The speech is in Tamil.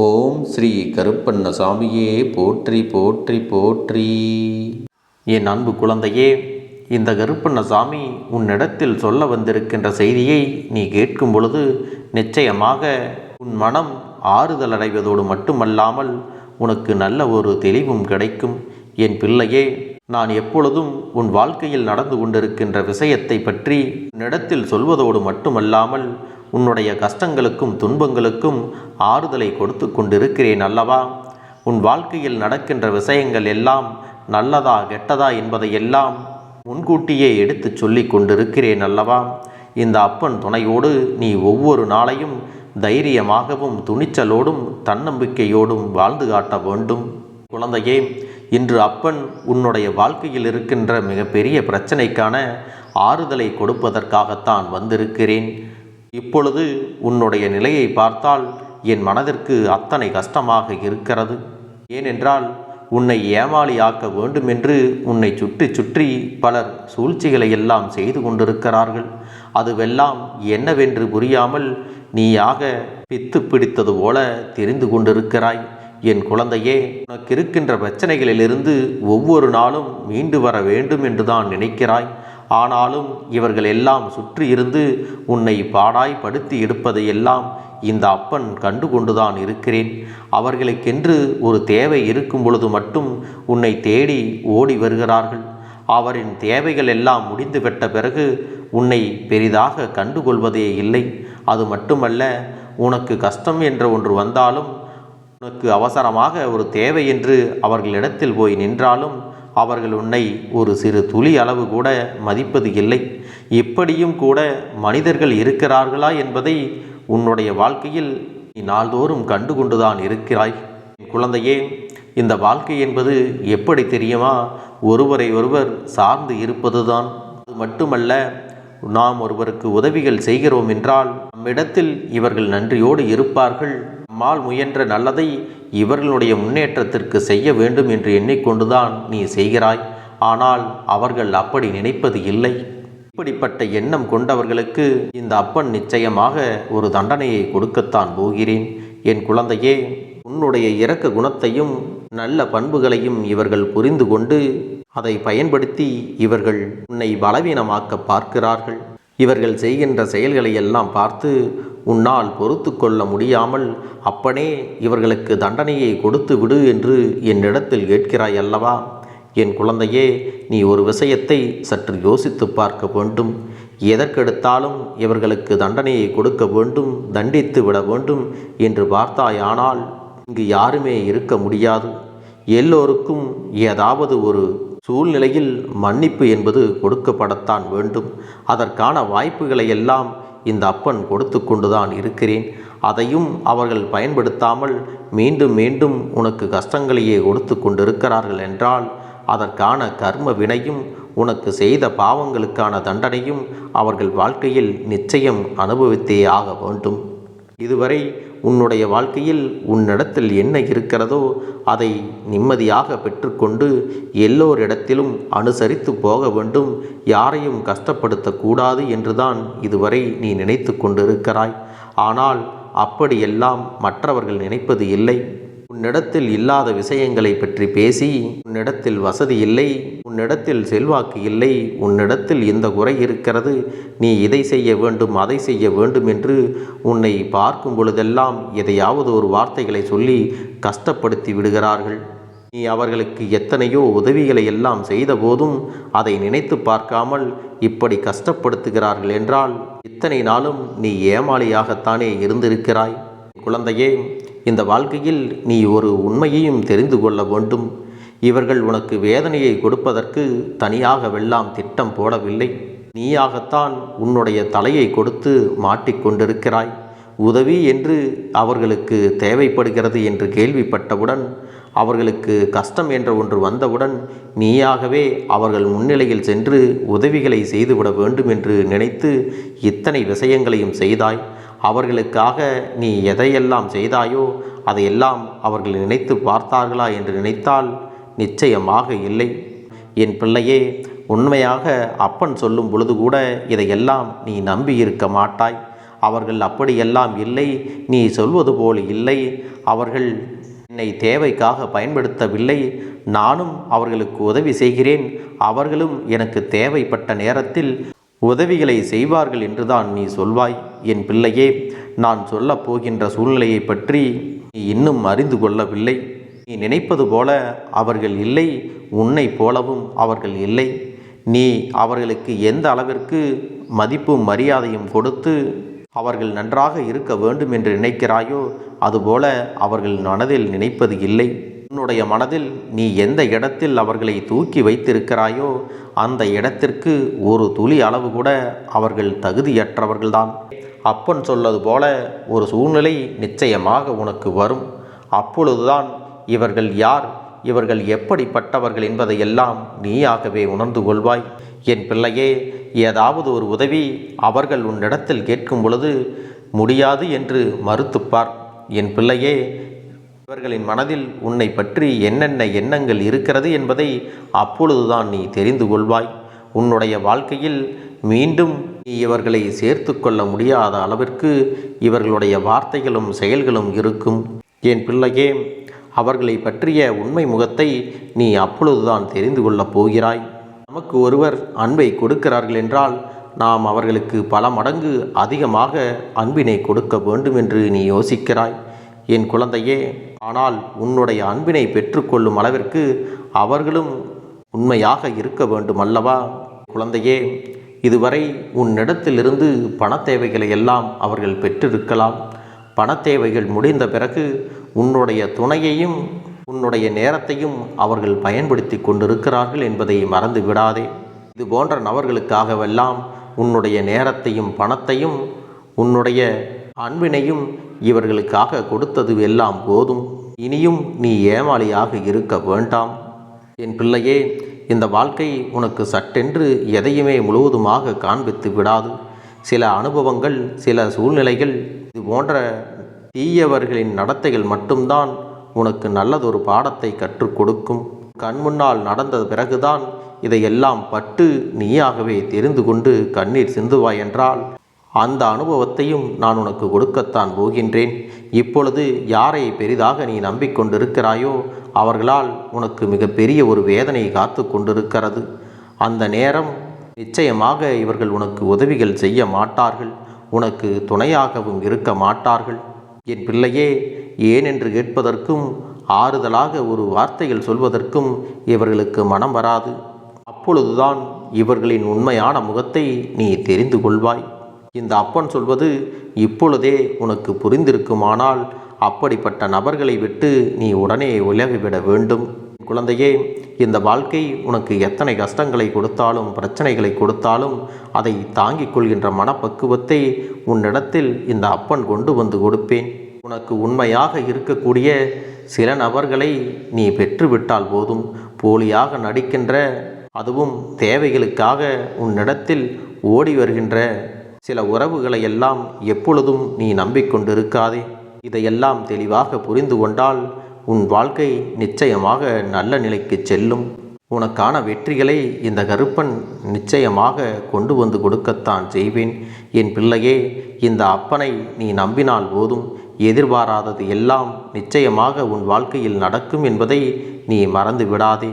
ஓம் ஸ்ரீ கருப்பண்ண சாமியே போற்றி போற்றி போற்றி. என் அன்பு குழந்தையே இந்த கருப்பண்ணசாமி உன்னிடத்தில் சொல்ல வந்திருக்கின்ற செய்தியை நீ கேட்கும் பொழுது நிச்சயமாக உன் மனம் ஆறுதல் அடைவதோடு மட்டுமல்லாமல் உனக்கு நல்ல ஒரு தெளிவும் கிடைக்கும். என் பிள்ளையே நான் எப்பொழுதும் உன் வாழ்க்கையில் நடந்து கொண்டிருக்கின்ற விஷயத்தை பற்றி உன்னிடத்தில் சொல்வதோடு மட்டுமல்லாமல் உன்னுடைய கஷ்டங்களுக்கும் துன்பங்களுக்கும் ஆறுதலை கொடுத்து கொண்டிருக்கிறேன் அல்லவா? உன் வாழ்க்கையில் நடக்கின்ற விஷயங்கள் எல்லாம் நல்லதா கெட்டதா என்பதையெல்லாம் முன்கூட்டியே எடுத்துச் சொல்லி கொண்டிருக்கிறேன் அல்லவா? இந்த அப்பன் துணையோடு நீ ஒவ்வொரு நாளையும் தைரியமாகவும் துணிச்சலோடும் தன்னம்பிக்கையோடும் வாழ்ந்து காட்ட வேண்டும். குழந்தையே இன்று அப்பன் உன்னுடைய வாழ்க்கையில் இருக்கின்ற மிகப்பெரிய பிரச்சனைக்கான ஆறுதலை கொடுப்பதற்காகத்தான் வந்திருக்கிறேன். இப்பொழுது உன்னுடைய நிலையை பார்த்தால் என் மனதிற்கு அத்தனை கஷ்டமாக இருக்கிறது. ஏனென்றால் உன்னை ஏமாளியாக்க வேண்டுமென்று உன்னை சுற்றி சுற்றி பலர் சூழ்ச்சிகளை எல்லாம் செய்து கொண்டிருக்கிறார்கள். அதுவெல்லாம் என்னவென்று புரியாமல் நீயாக பித்து பிடித்தது போல தெரிந்து கொண்டிருக்கிறாய். என் குழந்தையே உனக்கு இருக்கின்ற பிரச்சனைகளிலிருந்து ஒவ்வொரு நாளும் மீண்டு வர வேண்டும் என்று தான் நினைக்கிறாய். ஆனாலும் இவர்கள் எல்லாம் சுற்றி இருந்து உன்னை பாடாய்படுத்தி எடுப்பதையெல்லாம் இந்த அப்பன் கண்டு கொண்டுதான் இருக்கிறேன். அவர்களுக்கென்று ஒரு தேவை இருக்கும் பொழுது மட்டும் உன்னை தேடி ஓடி வருகிறார்கள். அவரின் தேவைகள் எல்லாம் முடிந்து பெற்ற பிறகு உன்னை பெரிதாக கண்டுகொள்வதே இல்லை. அது மட்டுமல்ல உனக்கு கஷ்டம் என்ற ஒன்று வந்தாலும் உனக்கு அவசரமாக ஒரு தேவை என்று அவர்களிடத்தில் போய் நின்றாலும் அவர்கள் உன்னை ஒரு சிறு துளி அளவு கூட மதிப்பது இல்லை. இப்படியும் கூட மனிதர்கள் இருக்கிறார்களா என்பதை உன்னுடைய வாழ்க்கையில் நாள்தோறும் கண்டு கொண்டுதான் இருக்கிறாய் குழந்தையே இந்த வாழ்க்கை என்பது எப்படி தெரியுமா? ஒருவரை ஒருவர் சார்ந்து இருப்பதுதான். அது மட்டுமல்ல நாம் ஒருவருக்கு உதவிகள் செய்கிறோம் என்றால் நம்மிடத்தில் இவர்கள் நன்றியோடு இருப்பார்கள். நம்மால் முயன்ற நல்லதை இவர்களுடைய முன்னேற்றத்திற்கு செய்ய வேண்டும் என்று எண்ணிக்கொண்டுதான் நீ செய்கிறாய். ஆனால் அவர்கள் அப்படி நினைப்பது இல்லை. இப்படிப்பட்ட எண்ணம் கொண்டவர்களுக்கு இந்த அப்பன் நிச்சயமாக ஒரு தண்டனையை கொடுக்கத்தான் போகிறேன். என் குழந்தையே உன்னுடைய இரக்க குணத்தையும் நல்ல பண்புகளையும் இவர்கள் புரிந்து கொண்டு அதை பயன்படுத்தி இவர்கள் உன்னை பலவீனமாக்க பார்க்கிறார்கள். இவர்கள் செய்கின்ற செயல்களை எல்லாம் பார்த்து உன்னால் பொறுத்து கொள்ள முடியாமல் அப்பனே இவர்களுக்கு தண்டனையை கொடுத்து விடு என்று என்னிடத்தில் கேட்கிறாய் அல்லவா என் குழந்தையே நீ ஒரு விஷயத்தை சற்று யோசித்து பார்க்க வேண்டும். எதற்கெடுத்தாலும் இவர்களுக்கு தண்டனையை கொடுக்க வேண்டும் தண்டித்து விட வேண்டும் என்று பார்த்தாயானால் இங்கு யாருமே இருக்க முடியாது. எல்லோருக்கும் ஏதாவது ஒரு சூழ்நிலையில் மன்னிப்பு என்பது கொடுக்கப்படத்தான் வேண்டும். அதற்கான வாய்ப்புகளை எல்லாம் இந்த அப்பன் கொடுத்து கொண்டுதான் இருக்கிறேன். அதையும் அவர்கள் பயன்படுத்தாமல் மீண்டும் மீண்டும் உனக்கு கஷ்டங்களையே கொடுத்து கொண்டிருக்கிறார்கள் என்றால் அதற்கான கர்ம வினையும் உனக்கு செய்த பாவங்களுக்கான தண்டனையும் அவர்கள் வாழ்க்கையில் நிச்சயம் அனுபவித்தே ஆக வேண்டும். இதுவரை உன்னுடைய வாழ்க்கையில் உன்னிடத்தில் என்ன இருக்கிறதோ அதை நிம்மதியாக பெற்றுக்கொண்டு எல்லோரிடத்திலும் அனுசரித்து போக வேண்டும் யாரையும் கஷ்டப்படுத்தக்கூடாது என்றுதான் இதுவரை நீ நினைத்து கொண்டிருக்கிறாய். ஆனால் அப்படியெல்லாம் மற்றவர்கள் நினைப்பது இல்லை. உன்னிடத்தில் இல்லாத விஷயங்களை பற்றி பேசி உன்னிடத்தில் வசதி இல்லை உன்னிடத்தில் செல்வாக்கு இல்லை உன்னிடத்தில் இந்த குறை இருக்கிறது. நீ இதை செய்ய வேண்டும் அதை செய்ய வேண்டும் என்று உன்னை பார்க்கும் பொழுதெல்லாம் எதையாவது ஒரு வார்த்தைகளை சொல்லி கஷ்டப்படுத்தி விடுகிறார்கள். நீ அவர்களுக்கு எத்தனையோ உதவிகளை எல்லாம் செய்த போதும் அதை நினைத்து பார்க்காமல் இப்படி கஷ்டப்படுத்துகிறார்கள் என்றால் இத்தனை நாளும் நீ ஏமாளியாகத்தானே இருந்திருக்கிறாய். குழந்தையே இந்த வாழ்க்கையில் நீ ஒரு உண்மையையும் தெரிந்து கொள்ள வேண்டும். இவர்கள் உனக்கு வேதனையை கொடுப்பதற்கு தனியாக வெல்லாம் திட்டம் போடவில்லை. நீயாகத்தான் உன்னுடைய தலையை கொடுத்து மாட்டிக்கொண்டிருக்கிறாய் உதவி என்று அவர்களுக்கு தேவைப்படுகிறது என்று கேள்விப்பட்டவுடன் அவர்களுக்கு கஷ்டம் என்ற ஒன்று வந்தவுடன் நீயாகவே அவர்கள் முன்னிலையில் சென்று உதவிகளை செய்துவிட வேண்டும் என்று நினைத்து இத்தனை விஷயங்களையும் செய்தாய். அவர்களுக்காக நீ எதையெல்லாம் செய்தாயோ அதையெல்லாம் அவர்கள் நினைத்து பார்த்தார்களா என்று நினைத்தால் நிச்சயமாக இல்லை. என் பிள்ளையே உண்மையாக அப்பன் சொல்லும் பொழுது கூட இதையெல்லாம் நீ நம்பி இருக்க மாட்டாய். அவர்கள் அப்படியெல்லாம் இல்லை நீ சொல்வது போல் இல்லை. அவர்கள் என்னை தேவைக்காக பயன்படுத்தவில்லை. நானும் அவர்களுக்கு உதவி செய்கிறேன். அவர்களும் எனக்கு தேவைப்பட்ட நேரத்தில் உதவிகளை செய்வார்கள் என்றுதான் நீ சொல்வாய். என் பிள்ளையே நான் சொல்லப் போகின்ற சூழ்நிலையை பற்றி நீ இன்னும் அறிந்து கொள்ளவில்லை. நீ நினைப்பது போல அவர்கள் இல்லை உன்னை போலவும் அவர்கள் இல்லை. நீ அவர்களுக்கு எந்த அளவிற்கு மதிப்பும் மரியாதையும் கொடுத்து அவர்கள் நன்றாக இருக்க வேண்டும் என்று நினைக்கிறாயோ அதுபோல அவர்கள் மனதில் நினைப்பது இல்லை. உன்னுடைய மனதில் நீ எந்த இடத்தில் அவர்களை தூக்கி வைத்திருக்கிறாயோ அந்த இடத்திற்கு ஒரு துளி அளவு கூட அவர்கள் தகுதியற்றவர்கள்தான். அப்பன் சொல்லது போல ஒரு சூழ்நிலை நிச்சயமாக உனக்கு வரும். அப்பொழுதுதான் இவர்கள் யார்? இவர்கள் எப்படிப்பட்டவர்கள் என்பதையெல்லாம் நீயாகவே உணர்ந்து கொள்வாய். என் பிள்ளையே ஏதாவது ஒரு உதவி அவர்கள் உன்னிடத்தில் கேட்கும் பொழுது முடியாது என்று மறுத்துப்பார். என் பிள்ளையே இவர்களின் மனதில் உன்னை பற்றி என்னென்ன எண்ணங்கள் இருக்கிறது என்பதை அப்பொழுதுதான் நீ தெரிந்து கொள்வாய். உன்னுடைய வாழ்க்கையில் மீண்டும் நீ இவர்களை சேர்த்து கொள்ள முடியாத அளவிற்கு இவர்களுடைய வார்த்தைகளும் செயல்களும் இருக்கும். என் பிள்ளையே அவர்களை பற்றிய உண்மை முகத்தை நீ அப்பொழுதுதான் தெரிந்து கொள்ளப் போகிறாய். நமக்கு ஒருவர் அன்பை கொடுக்கிறார்கள் என்றால் நாம் அவர்களுக்கு பல மடங்கு அதிகமாக அன்பினை கொடுக்க வேண்டும் என்று நீ யோசிக்கிறாய். என் குழந்தையே ஆனால் உன்னுடைய அன்பினை பெற்றுக்கொள்ளும் அளவிற்கு அவர்களும் உண்மையாக இருக்க வேண்டும் அல்லவா குழந்தையே இதுவரை உன்னிடத்திலிருந்து பணத்தேவைகளை எல்லாம் அவர்கள் பெற்றிருக்கலாம். பணத்தேவைகள் முடிந்த பிறகு உன்னுடைய துணையையும் உன்னுடைய நேரத்தையும் அவர்கள் பயன்படுத்தி கொண்டிருக்கிறார்கள் என்பதை மறந்து விடாதே இது போன்ற நபர்களுக்காகவெல்லாம் உன்னுடைய நேரத்தையும் பணத்தையும் உன்னுடைய அன்பினையும் இவர்களுக்காக கொடுத்தது எல்லாம் போதும். இனியும் நீ ஏமாளியாக இருக்க வேண்டாம். என் பிள்ளையே இந்த வாழ்க்கை உனக்கு சட்டென்று எதையுமே முழுவதுமாக காண்பித்து விடாது. சில அனுபவங்கள் சில சூழ்நிலைகள் இது போன்ற தீயவர்களின் நடத்தைகள் மட்டும்தான் உனக்கு நல்லதொரு பாடத்தை கற்றுக் கொடுக்கும். கண் முன்னால் நடந்த பிறகுதான் இதையெல்லாம் பட்டு நீயாகவே தெரிந்து கொண்டு கண்ணீர் சிந்துவாய் என்றால் அந்த அனுபவத்தையும் நான் உனக்கு கொடுக்கத்தான் போகின்றேன். இப்பொழுது யாரை பெரிதாக நீ நம்பிக்கொண்டிருக்கிறாயோ அவர்களால் உனக்கு மிகப்பெரிய ஒரு வேதனை காத்து கொண்டிருக்கிறது. அந்த நேரம் நிச்சயமாக இவர்கள் உனக்கு உதவிகள் செய்ய மாட்டார்கள். உனக்கு துணையாகவும் இருக்க மாட்டார்கள். என் பிள்ளையே ஏனென்று கேட்பதற்கும் ஆறுதலாக ஒரு வார்த்தைகள் சொல்வதற்கும் இவர்களுக்கு மனம் வராது. அப்பொழுதுதான் இவர்களின் உண்மையான முகத்தை நீ தெரிந்து கொள்வாய். இந்த அப்பன் சொல்வது இப்பொழுதே உனக்கு புரிந்திருக்குமானால் அப்படிப்பட்ட நபர்களை விட்டு நீ உடனே விலகிவிட வேண்டும். குழந்தையே இந்த வாழ்க்கை உனக்கு எத்தனை கஷ்டங்களை கொடுத்தாலும் பிரச்சனைகளை கொடுத்தாலும் அதை தாங்கிக் கொள்கின்ற மனப்பக்குவத்தை உன்னிடத்தில் இந்த அப்பன் கொண்டு வந்து கொடுப்பேன். உனக்கு உண்மையாக இருக்கக்கூடிய சில நபர்களை நீ பெற்றுவிட்டால் போதும். போலியாக நடிக்கின்ற அதுவும் தேவைகளுக்காக உன்னிடத்தில் ஓடி வருகின்ற சில உறவுகளை எல்லாம் எப்பொழுதும் நீ நம்பிக்கொண்டிருக்காதே. இதையெல்லாம் தெளிவாக புரிந்து கொண்டால் உன் வாழ்க்கை நிச்சயமாக நல்ல நிலைக்கு செல்லும். உனக்கான வெற்றிகளை இந்த கருப்பன் நிச்சயமாக கொண்டு வந்து கொடுக்கத்தான் செய்வேன். என் பிள்ளையே இந்த அப்பனை நீ நம்பினால் போதும். எதிர்பாராதது எல்லாம் நிச்சயமாக உன் வாழ்க்கையில் நடக்கும் என்பதை நீ மறந்து விடாதே